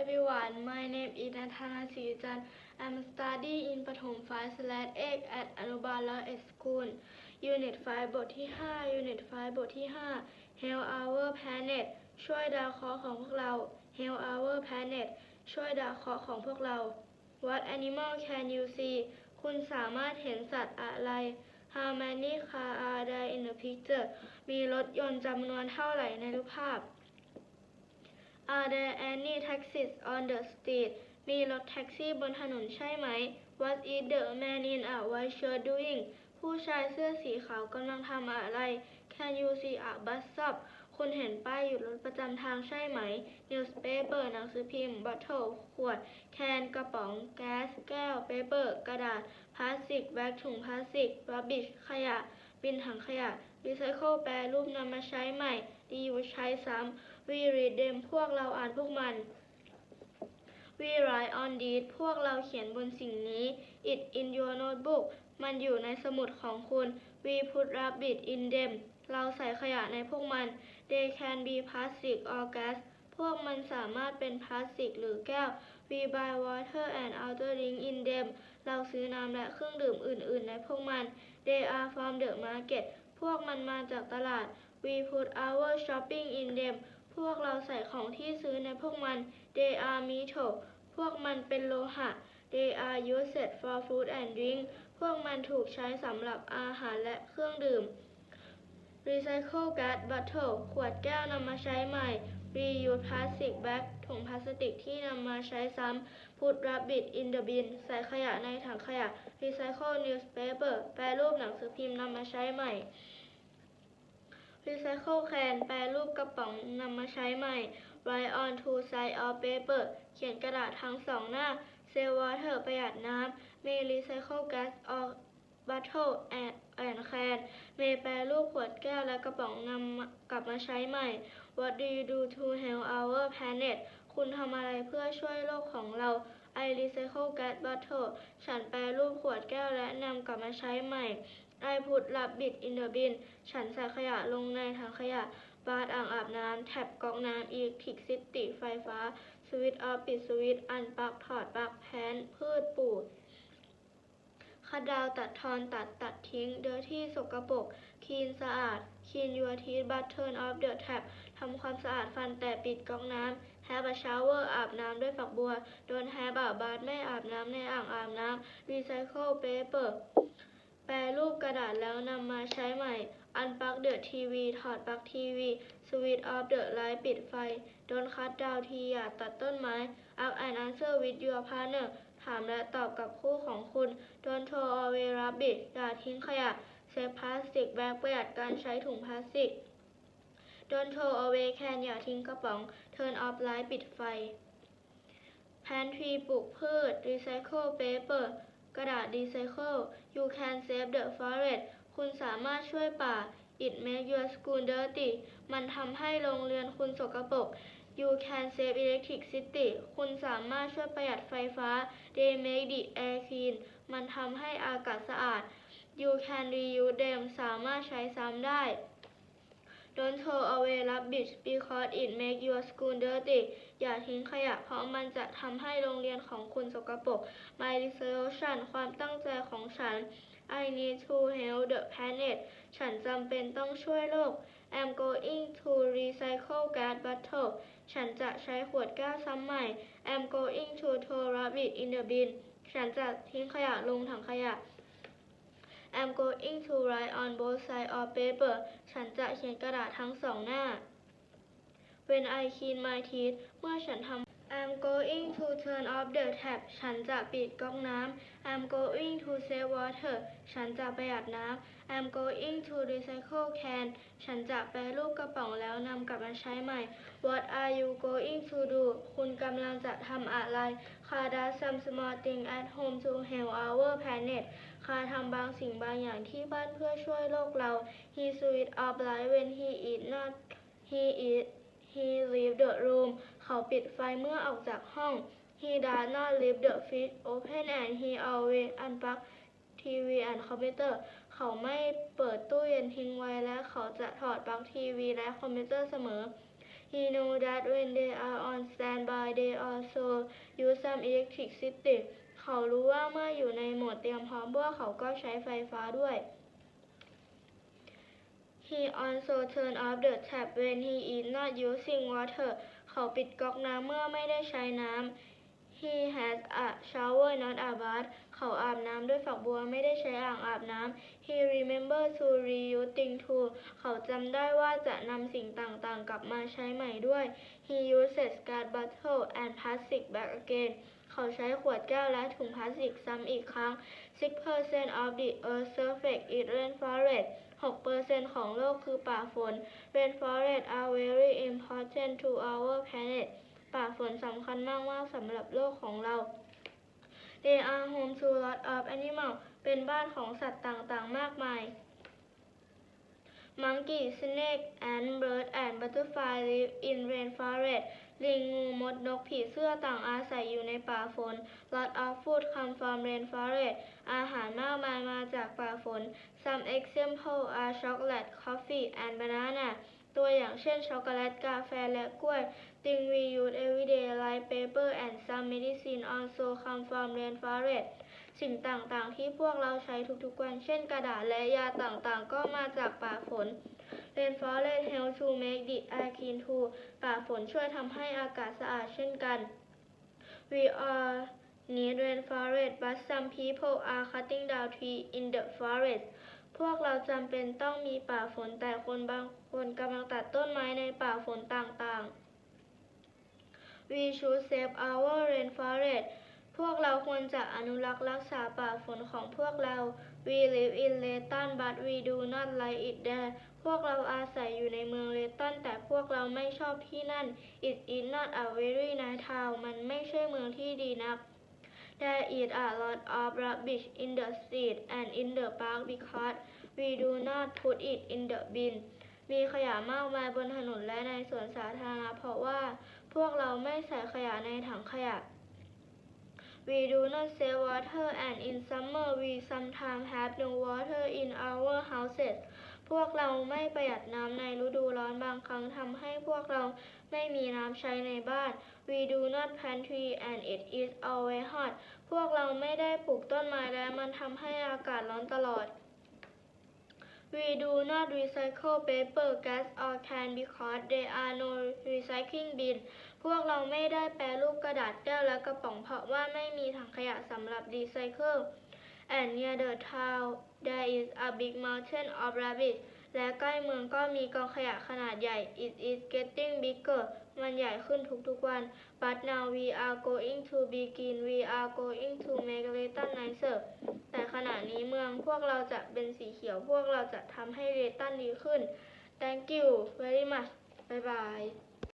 everyone. My name is Nathana Sijan. I'm studying in ประถม5 slash 8 at อนุบาลร้อยเอ็ด school Unit 5 บทที่ 5 Unit 5 บทที่ 5 Help our planet ช่วยดาวเคราะห์ของพวกเรา Help our planet ช่วยดาวเคราะห์ของพวกเรา What animal can you see คุณสามารถเห็นสัตว์อะไร How many cars are there in the picture มีรถยนต์จำนวนเท่าไหร่ในรูปภาพ Are there any taxis on the street มีรถแท็กซี่บนถนนใช่ไหม What is the man in a white shirt doing ผู้ชายเสื้อสีขาวกำลังทำอะไร Can you see a bus stop คุณเห็นป้ายหยุดรถประจำทางใช่ไหม Newspaper หนังสือพิมพ์ Bottle ขวด Can กระป๋อง Gas แก้ว Paper กระดาษ Plastic Bag ถุงพลาสติก Rubbish ขยะ บินถังขยะ Recycle แปรรูปนำมาใช้ใหม่ Reuse ใช้ซ้ำ We read them พวกเราอ่านพวกมัน We write on this พวกเราเขียนบนสิ่งนี้ It in your notebook มันอยู่ในสมุดของคุณ We put rubbish in them เราใส่ขยะในพวกมัน They can be plastic or gas พวกมันสามารถเป็นพลาสติกหรือแก้ว We buy water and other drink in them เราซื้อน้ำและเครื่องดื่มอื่น ๆ ในพวกมัน They are from the market พวกมันมาจากตลาด We put our shopping in them พวกเราใส่ของที่ซื้อในพวกมัน They are metal พวกมันเป็นโลหะ They are used for food and drink พวกมันถูกใช้สำหรับอาหารและเครื่องดื่ม Recycle gas bottle ขวดแก้วนำมาใช้ใหม่ Reuse plastic bag ถุงพลาสติกที่นำมาใช้ซ้ำ Put rubbish in the bin ใส่ขยะในถังขยะ Recycle newspaper แปรรูปหนังสือพิมพ์นำมาใช้ใหม่ Recycle can แปรรูปกระป๋องนำมาใช้ใหม่ Write on two side of paper เขียนกระดาษทั้งสองหน้า Save water ประหยัดน้ำ Make recycle gas or bottle and and can เมแปรรูปขวดแก้วและกระป๋องนำกลับมาใช้ใหม่ What do you do to help our planet คุณทำอะไรเพื่อช่วยโลกของเรา I recycle gas bottle ฉันแปรรูปขวดแก้วและนำกลับมาใช้ใหม่ I put rubbish in the bin ฉันใส่ขยะลงในถังขยะ บาร์อ่างอาบน้ำแท็บก๊อกน้ำอีกทิกซิติไฟฟ้า สวิตช์ออฟปิดสวิตช์อันปลั๊กถอดปลั๊กแพนพืชปลูกคัดดาวตัดทอนตัดตัดทิ้ง เดือที่สกปรกคีนสะอาด clean your teeth but turn off the tap ทำความสะอาดฟันแต่ปิดก๊อกน้ำ have a shower อาบน้ำด้วยฝักบัว don't have a bath ไม่อาบน้ำในอ่างอาบน้ำ recycle paper แปรรูปกระดาษแล้วนำมาใช้ใหม่ unplug the TV ถอดปลั๊กทีวี switch off the light ปิดไฟ don't cut down tree อย่าตัดต้นไม้ ask and answer with your partner ถามและตอบกับคู่ของคุณ Don't throw away rubbish อย่าทิ้งขยะ Save plastic bag ประหยัดการใช้ถุงพลาสติก Don't throw away can อย่าทิ้งกระป๋อง Turn off light ปิดไฟ Plant tree ปลูกพืช Recycle paper กระดาษ Recycle You can save the forest คุณสามารถช่วยป่า It make your school dirty มันทำให้โรงเรียนคุณสกปรก You can save electricity คุณสามารถช่วยประหยัดไฟฟ้า They make the air clean มันทำให้อากาศสะอาด You can reuse them สามารถใช้ซ้ำได้ Don't throw away rubbish because it makes your school dirty อย่าทิ้งขยะเพราะมันจะทำให้โรงเรียนของคุณสกปรก My resolution ความตั้งใจของฉัน I need to help the planet ฉันจำเป็นต้องช่วยโลก I'm going to recycle gas bottle ฉันจะใช้ขวดแก้วซ้ำใหม่ I'm going to throw rubbish in the bin ฉันจะทิ้งขยะลงถังขยะ I'm going to write on both sides of paper ฉันจะเขียนกระดาษทั้งสองหน้า When I clean my teeth เมื่อฉันทำ I'm going to turn off the tap ฉันจะปิดก๊อกน้ำ I'm going to save water ฉันจะประหยัดน้ำ I'm going to recycle can ฉันจะแปรรูปกระป๋องแล้วนำกลับมาใช้ใหม่ What are you going to do คุณกำลังจะทำอะไร Car does some small thing at home to help our planet คาทำบางสิ่งบางอย่างที่บ้านเพื่อช่วยโลกเรา He switch off light when he is not he is he leave the room เขาปิดไฟเมื่อออกจากห้อง He does not leave the fridge open and he always unplugs TV and computer เขาไม่เปิดตู้เย็นทิ้งไว้และเขาจะถอดปลั๊กทีวีและคอมพิวเตอร์เสมอ He knows that when they are on standby they also use some electricity เขารู้ว่าเมื่ออยู่ในโหมดเตรียมพร้อมพวกเขาก็ใช้ไฟฟ้าด้วย He also turn off the tap when he is not using water เขาปิดก๊อกน้ำเมื่อไม่ได้ใช้น้ำ He has a shower not a bath เขาอาบน้ำด้วยฝักบัวไม่ได้ใช้อ่างอาบน้ำ He remembers to reuse things too เขาจำได้ว่าจะนำสิ่งต่างๆ กลับมาใช้ใหม่ด้วย He uses glass bottle and plastic bag again เขาใช้ขวดแก้วและถุงพลาสติกซ้ำอีกครั้ง 6% of the earth's surface is rainforest 6%ของโลกคือป่าฝน Rainforests are very important to our planet ป่าฝนสำคัญมาก ๆ สำหรับโลกของเรา They are home to lot of animals เป็นบ้านของสัตว์ต่าง ๆ มากมาย Monkey, snake, ant, bird and butterfly live in rainforest ลิงงูมดนกผีเสื้อต่างอาศัยอยู่ในป่าฝน Lot of food come from rainforest อาหารมากมายมาจากป่าฝน Some examples are chocolate, coffee and banana ตัวอย่างเช่นช็อกโกแลตกาแฟและกล้วย Things we use every day like paper and some medicine also come from rainforest สิ่งต่างๆ ที่พวกเราใช้ทุกๆวัน เช่นกระดาษและยาต่างๆ ก็มาจากป่าฝน Rainforest help to make the air clean too ป่าฝนช่วยทำให้อากาศสะอาดเช่นกัน We all need rainforest but some people are cutting down trees in the forest พวกเราจำเป็นต้องมีป่าฝนแต่คนบางคนกำลังตัดต้นไม้ในป่าฝนต่างๆ We should save our rainforest พวกเราควรจะอนุรักษ์รักษาป่าฝนของพวกเรา We live in Layton but we do not like it there พวกเราอาศัยอยู่ในเมืองเลตันแต่พวกเราไม่ชอบที่นั่น It is not a very nice town มันไม่ใช่เมืองที่ดีนัก There is a lot of rubbish in the street and in the park because we do not put it in the bin มีขยะมากมายบนถนนและในสวนสาธารณะเพราะว่า พวกเราไม่ใส่ขยะในถังขยะ We do not save water and in summer we sometimes have no water in our houses พวกเราไม่ประหยัดน้ำในฤดูร้อนบางครั้งทำให้พวกเราไม่มีน้ำใช้ในบ้าน We do not plant tree and it is always hot พวกเราไม่ได้ปลูกต้นไม้และมันทำให้อากาศร้อนตลอด We do not recycle paper, gas or can because there are no recycling bin พวกเราไม่ได้แปรรูปกระดาษแก้วและกระป๋องเพราะว่าไม่มีถังขยะสำหรับรีไซเคิล And near the town there is a big mountain of rubbish และใกล้เมืองก็มีกองขยะขนาดใหญ่ It is getting bigger มันใหญ่ขึ้นทุกๆวัน But now we are going to begin we are going to make Layton nicer แต่ขณะนี้เมืองพวกเราจะเป็นสีเขียว พวกเราจะทำให้เรตันดีขึ้น Thank you very much บ๊ายบาย